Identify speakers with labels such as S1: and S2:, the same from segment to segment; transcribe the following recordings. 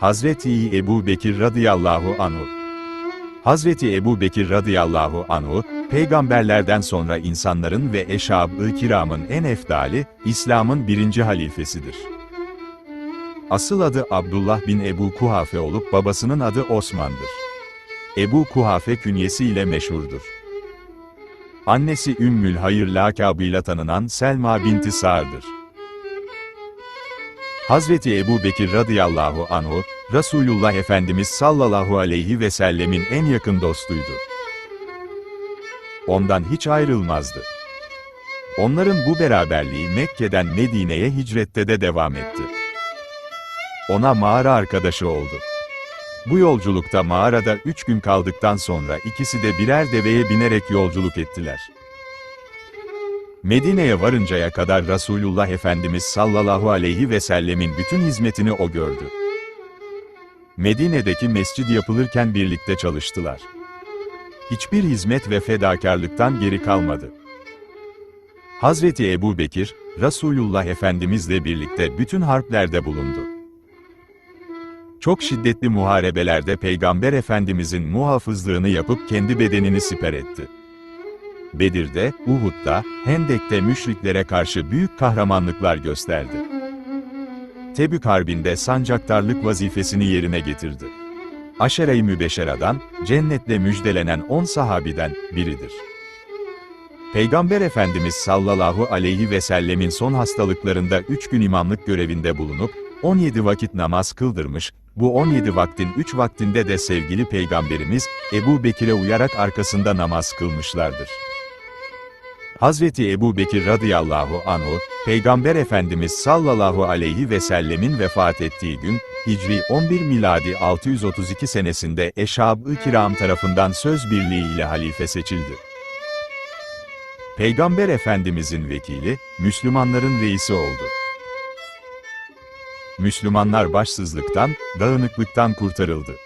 S1: Hazreti Ebu Bekir radıyallahu anhu. Hazreti Ebu Bekir radıyallahu anhu, peygamberlerden sonra insanların ve eşab-ı kiramın en efdali, İslam'ın birinci halifesidir. Asıl adı Abdullah bin Ebu Kuhafe olup babasının adı Osman'dır. Ebu Kuhafe künyesiyle meşhurdur. Annesi Ümmül Hayır lakabıyla tanınan Selma binti Sa'd'dır. Hazreti Ebu Bekir radıyallahu anhu, Resulullah Efendimiz sallallahu aleyhi ve sellemin en yakın dostuydu. Ondan hiç ayrılmazdı. Onların bu beraberliği Mekke'den Medine'ye hicrette de devam etti. Ona mağara arkadaşı oldu. Bu yolculukta mağarada üç gün kaldıktan sonra ikisi de birer deveye binerek yolculuk ettiler. Medine'ye varıncaya kadar Resulullah Efendimiz sallallahu aleyhi ve sellemin bütün hizmetini o gördü. Medine'deki mescid yapılırken birlikte çalıştılar. Hiçbir hizmet ve fedakarlıktan geri kalmadı. Hazreti Ebu Bekir, Resulullah Efendimizle birlikte bütün harplerde bulundu. Çok şiddetli muharebelerde Peygamber Efendimizin muhafızlığını yapıp kendi bedenini siper etti. Bedir'de, Uhud'da, Hendek'te müşriklere karşı büyük kahramanlıklar gösterdi. Tebük Harbi'nde sancaktarlık vazifesini yerine getirdi. Aşere-i Mübeşera'dan, cennetle müjdelenen 10 sahabiden biridir. Peygamber Efendimiz sallallahu aleyhi ve sellemin son hastalıklarında 3 gün imamlık görevinde bulunup, 17 vakit namaz kıldırmış, bu 17 vaktin 3 vaktinde de sevgili Peygamberimiz, Ebu Bekir'e uyarak arkasında namaz kılmışlardır. Hazreti Ebu Bekir radıyallahu anhu, Peygamber Efendimiz sallallahu aleyhi ve sellemin vefat ettiği gün, Hicri 11 miladi 632 senesinde Eşab-ı Kiram tarafından söz birliği ile halife seçildi. Peygamber Efendimizin vekili, Müslümanların reisi oldu. Müslümanlar başsızlıktan, dağınıklıktan kurtarıldı.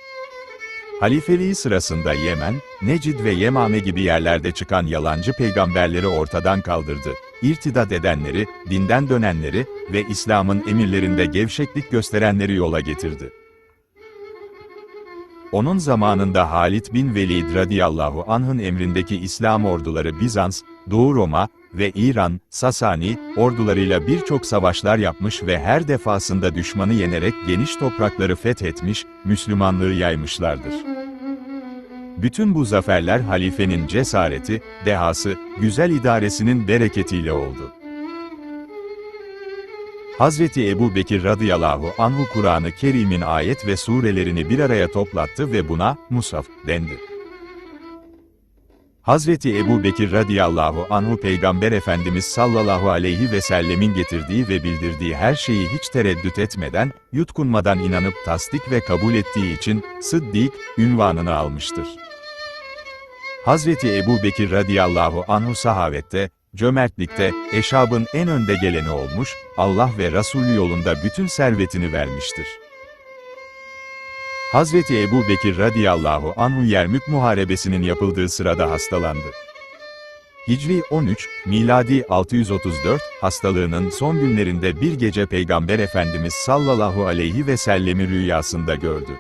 S1: Halifeliği sırasında Yemen, Necid ve Yemame gibi yerlerde çıkan yalancı peygamberleri ortadan kaldırdı. İrtidat edenleri, dinden dönenleri ve İslam'ın emirlerinde gevşeklik gösterenleri yola getirdi. Onun zamanında Halid bin Velid radıyallahu anh'ın emrindeki İslam orduları Bizans, Doğu Roma ve İran, Sasani, ordularıyla birçok savaşlar yapmış ve her defasında düşmanı yenerek geniş toprakları fethetmiş, Müslümanlığı yaymışlardır. Bütün bu zaferler halifenin cesareti, dehası, güzel idaresinin bereketiyle oldu. Hazreti Ebu Bekir radıyallahu anhu Kur'an-ı Kerim'in ayet ve surelerini bir araya toplattı ve buna, Musaf, dendi. Hazreti Ebu Bekir radıyallahu anhu Peygamber Efendimiz sallallahu aleyhi ve sellemin getirdiği ve bildirdiği her şeyi hiç tereddüt etmeden, yutkunmadan inanıp tasdik ve kabul ettiği için, Sıddik, ünvanını almıştır. Hazreti Ebu Bekir radıyallahu anhu sahavette, cömertlikte, eşabın en önde geleni olmuş, Allah ve Resulü yolunda bütün servetini vermiştir. Hazreti Ebu Bekir radıyallahu anhu Yermük Muharebesi'nin yapıldığı sırada hastalandı. Hicri 13, miladi 634, hastalığının son günlerinde bir gece Peygamber Efendimiz sallallahu aleyhi ve sellemi rüyasında gördü.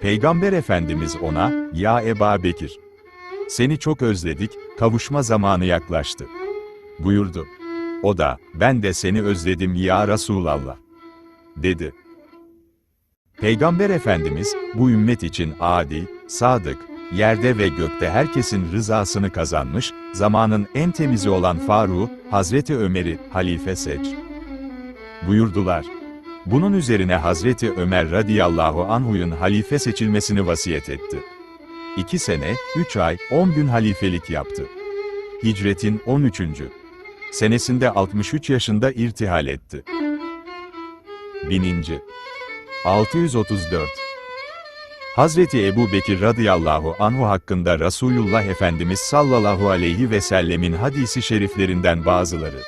S1: Peygamber Efendimiz ona, Ya Eba Bekir, seni çok özledik, kavuşma zamanı yaklaştı. Buyurdu. O da, ben de seni özledim ya Resulallah. Dedi. Peygamber Efendimiz, bu ümmet için adil, sadık, yerde ve gökte herkesin rızasını kazanmış, zamanın en temizi olan Faruk, Hazreti Ömer'i halife seç. Buyurdular. Bunun üzerine Hazreti Ömer radıyallahu anhuyun halife seçilmesini vasiyet etti. İki sene, üç ay, on gün halifelik yaptı. Hicretin 13. senesinde 63 yaşında irtihal etti. 1000. 634 Hazreti Ebu Bekir radıyallahu anhu hakkında Resulullah Efendimiz sallallahu aleyhi ve sellemin hadisi şeriflerinden bazıları.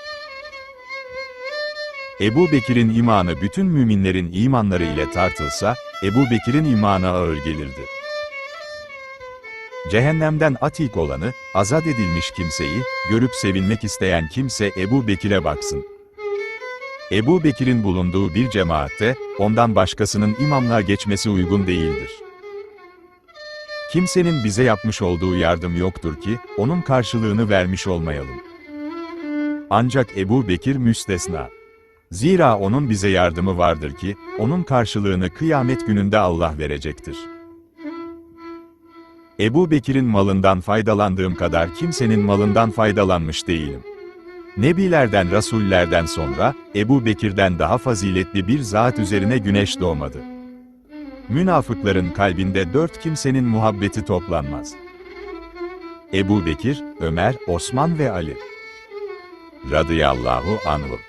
S1: Ebu Bekir'in imanı bütün müminlerin imanları ile tartılsa, Ebu Bekir'in imanı ağır gelirdi. Cehennemden atik olanı, azat edilmiş kimseyi, görüp sevinmek isteyen kimse Ebu Bekir'e baksın. Ebu Bekir'in bulunduğu bir cemaatte, ondan başkasının imamlığa geçmesi uygun değildir. Kimsenin bize yapmış olduğu yardım yoktur ki, onun karşılığını vermiş olmayalım. Ancak Ebu Bekir müstesna. Zira onun bize yardımı vardır ki, onun karşılığını kıyamet gününde Allah verecektir. Ebu Bekir'in malından faydalandığım kadar kimsenin malından faydalanmış değilim. Nebilerden Rasullerden sonra, Ebu Bekir'den daha faziletli bir zat üzerine güneş doğmadı. Münafıkların kalbinde dört kimsenin muhabbeti toplanmaz. Ebu Bekir, Ömer, Osman ve Ali. Radıyallahu anhum.